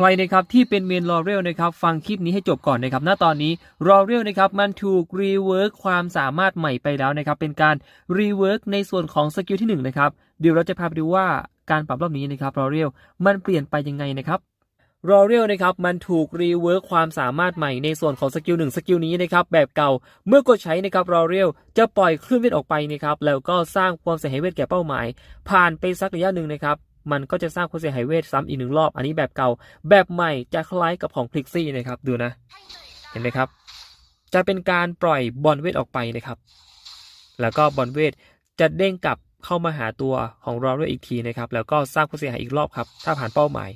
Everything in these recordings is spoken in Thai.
ครนะครับที่เป็นเมนลอเรลนะครับฟังคลิปนี้ให้จบก่อนนะครับ ณตอนนี้ลอเรลนะครับมันถูกรีเวิร์กความสามารถใหม่ไปแล้วนะครับ เป็นการรีเวิร์กในส่วนของสกิลที่1นะครับเดี๋ยวเราจะพาไปดูว่าการปรับรอบนี้นะครับลอเรลมันเปลี่ยนไปยังไงนะครับลอเรลนะครับมันถูกรีเวิร์กความสามารถใหม่ในส่วนของสกิล1สกิลนี้นะครับแบบเก่าเมื่อกดใช้นะครับลอเรลจะปล่อยคลื่นเวทออกไปนะครับแล้วก็สร้างความเสียหายเวทแก่เป้าหมาย ผ่านไปสักระยะหนึ่งนะครับ มันก็จะสร้างความเสียหายเวทซ้ำอีกหนึ่งรอบ อันนี้แบบเก่า แบบใหม่จะคล้ายกับของคลิกซี่นะครับ ดูนะ เห็นไหมครับ จะเป็นการปล่อยบอลเวทออกไปนะครับ แล้วก็บอลเวทจะเด้งกลับเข้ามาหาตัวของรอเรอีกทีนะครับ แล้วก็สร้างความเสียหายอีกรอบครับ ถ้าผ่านเป้าหมาย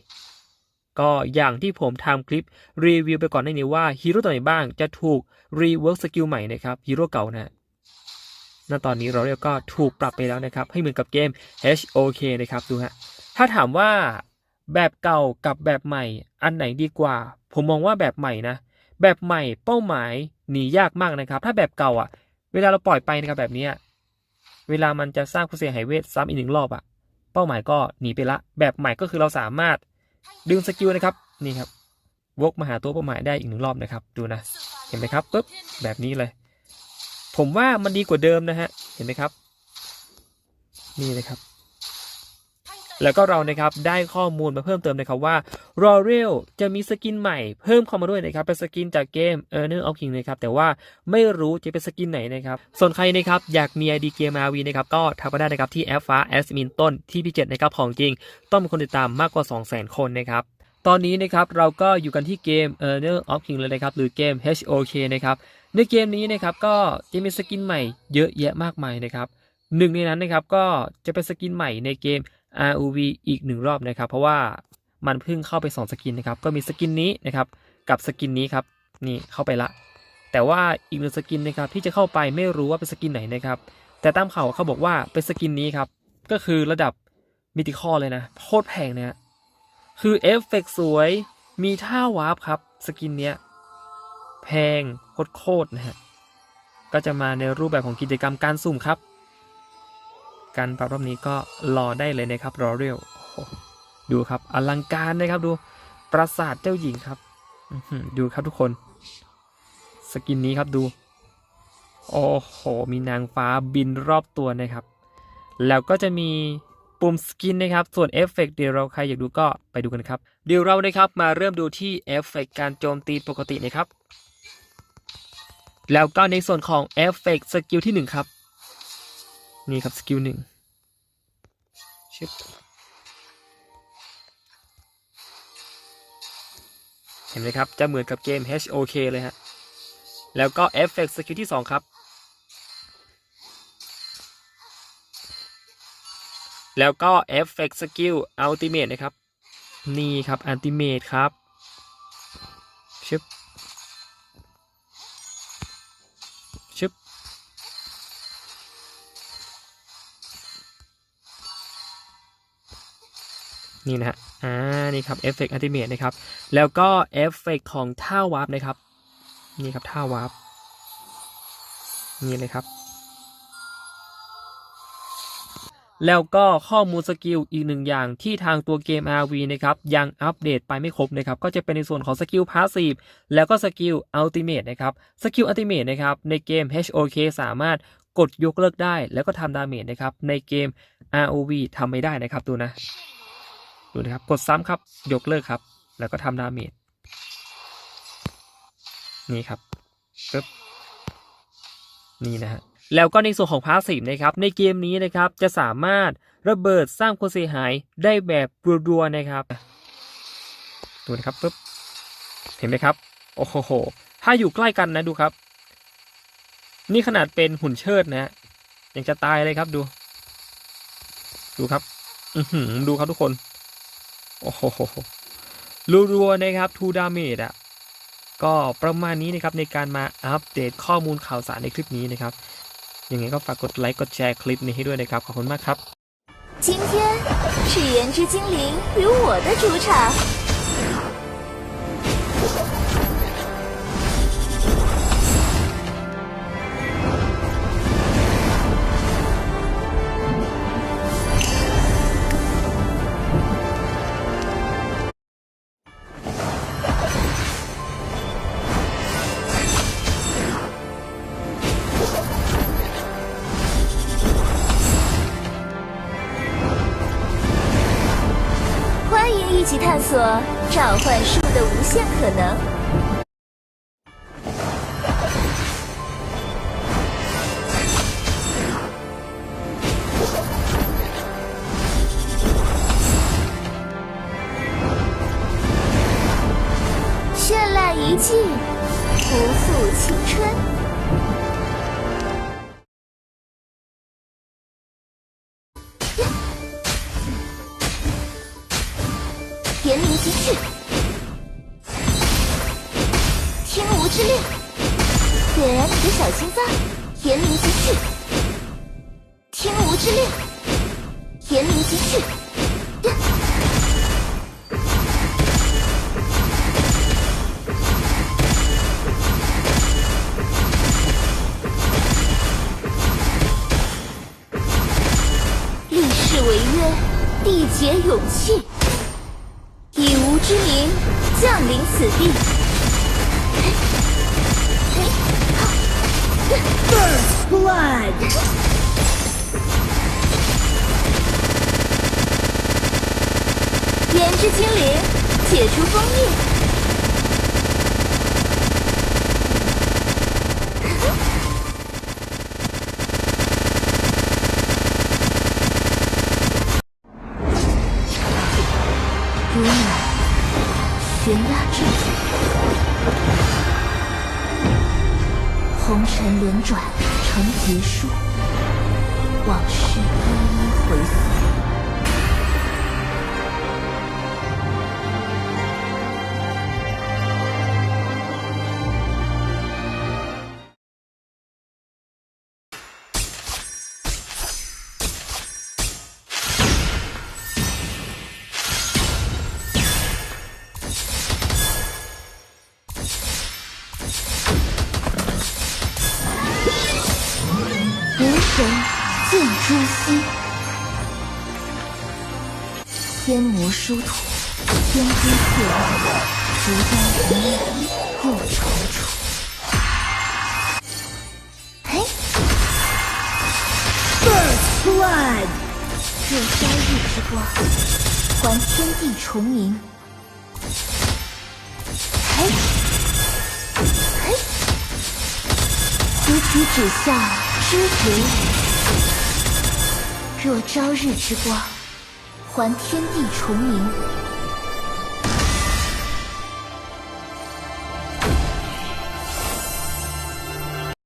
ก็อย่างที่ผมทำคลิปรีวิวไปก่อนหน้านี้ว่าฮีโร่ตัวไหนบ้างจะถูกรีเวิร์กสกิลใหม่นะครับฮีโร่เก่านะณตอนนี้เราเรียกก็ถูกปรับไปแล้วนะครับ ให้เหมือนกับเกม HOK นะครับ ดูฮะ ถ้าถามว่าแบบเก่ากับแบบใหม่ อันไหนดีกว่า ผมมองว่าแบบใหม่นะ แบบใหม่เป้าหมายหนียากมากนะครับ ถ้าแบบเก่าอะ เวลาเราปล่อยไปนะครับแบบนี้เวลามันจะสร้างความเสียหายเวทซ้ำอีกหนึ่งรอบอะ เป้าหมายก็หนีไปละ แบบใหม่ก็คือเราสามารถดึงสกิลนะครับนี่ครับวกมาหาตัวเป้าหมายได้อีกหนึ่งรอบนะครับ ดูนะ เห็นไหมครับปุ๊บแบบนี้เลย ผมว่ามันดีกว่าเดิมนะฮะ เห็นไหมครับ นี่นะครับ แล้วก็เรานะครับได้ข้อมูลมาเพิ่มเติมนะครับว่า r o r e l จะมีสกินใหม่เพิ่มเข้ามาด้วยนะครับเป็นสกินจากเกม e a r n e r of King นะครับแต่ว่าไม่รู้จะเป็นสกินไหนนะครับส่วนใครนะครับอยากมีไอดีเกม RV นะครับก็ทักมาได้นะครับที่แอปฟ้าแอสมินต้นที่พี่เจ็ดนะครับของจริง ต้องมีคนติดตามมากกว่า 200,000 คนนะครับตอนนี้นะครับเราก็อยู่กันที่เกม e a r n e r of King เลยนะครับหรือเกม HOK นะครับในเกมนี้นะครับก็จะมีสกินใหม่เยอะแยะมากมายนะครับหนึ่งในนั้นนะครับก็จะเป็นสกินใหม่ในเกม ROV อีกหนึ่งรอบนะครับ เพราะว่ามันเพิ่งเข้าไป 2 สกินนะครับ ก็มีสกินนี้นะครับ กับสกินนี้ครับนี่เข้าไปละ แต่ว่าอีกหนึ่งสกินนะครับที่จะเข้าไปไม่รู้ว่าเป็นสกินไหนนะครับ แต่ตามข่าวเขาบอกว่าเป็นสกินนี้ครับ ก็คือระดับมิติคอเลยนะโคตรแพงเนะฮะคือเอฟเฟกต์สวยมีท่าวาร์ปครับ สกินเนี้ยแพงโคตรๆนะฮะก็จะมาในรูปแบบของกิจกรรมการสุ่มครับ การปรับรอบนี้ก็รอได้เลยนะครับรอเรียวดูครับอลังการนะครับดูปราสาทเจ้าหญิงครับดูครับทุกคน สกินนี้ครับดู โอ้โห มีนางฟ้าบินรอบตัวนะครับ แล้วก็จะมีปุ่มสกินนะครับ ส่วนเอฟเฟกต์เดี๋ยวเราใครอยากดูก็ไปดูกันครับ เดี๋ยวเรานะครับมาเริ่มดูที่เอฟเฟกต์การโจมตีปกตินะครับ แล้วก็ในส่วนของเอฟเฟกต์สกิลที่ 1 ครับ นี่ครับสกิลหนึ่งชึบเห็นไหมครับ จะเหมือนกับเกม HOK เลยฮะ แล้วก็เอฟเฟกต์สกิลที่ 2 ครับ แล้วก็เอฟเฟกต์สกิลอัลติเมทนะครับ นี่ครับอัลติเมทครับชึบ นี่นะฮะอ่านี่ครับเอฟเฟกต์อัลติเมทนะครับ แล้วก็เอฟเฟกต์ของท่าวาร์ปนะครับ นี่ครับท่าวาร์ปนี่เลยครับ แล้วก็ข้อมูลสกิลอีกหนึ่งอย่างที่ทางตัวเกม RV นะครับ ยังอัปเดตไปไม่ครบนะครับ ก็จะเป็นในส่วนของสกิลพาสซีฟแล้วก็สกิลอัลติเมทนะครับสกิลอัลติเมทนะครับในเกม HOK สามารถกดยกเลิกได้ แล้วก็ทำดาเมจนะครับในเกม ROV ทำไม่ได้นะครับดูนะ ดูนะครับ กดซ้ำครับ ยกเลิกครับ แล้วก็ทำดาเมจ นี่ครับปึ๊บนี่นะฮะ แล้วก็ในส่วนของพาสซีฟนะครับ ในเกมนี้นะครับ จะสามารถระเบิดสร้างความเสียหายได้แบบรัวๆนะครับ ดูนะครับปึ๊บ เห็นไหมครับ โอ้โห ถ้าอยู่ใกล้กันนะดูครับ นี่ขนาดเป็นหุ่นเชิดนะฮะ ยังจะตายเลยครับดู ดูครับ อือหือดูครับทุกคน โอ้โหรัวๆนะครับทูดาเมจอ่ะ ก็ประมาณนี้นะครับในการมาอัปเดตข้อมูลข่าวสารในคลิปนี้นะครับ ยังไงก็ฝากกดไลค์กดแชร์คลิปนี้ให้ด้วยนะครับ ขอบคุณมากครับ 今天是炎之精灵与我的主场。 索召唤术的无限可能。绚烂一季，不负青春。点燃你的小心脏。炎灵击去，天无之令，炎灵击去。立誓违约，缔结勇气。以无之名降临此地。原之精灵，解除封印。红尘轮转成劫数，往事一一回溯。天魔殊途，天机泄露，逐江红颜入重楚。嘿，First blood. 若朝日之光，还天地重明。嘿，嘿，此曲指向知觉里。若朝日之光，还天地重明。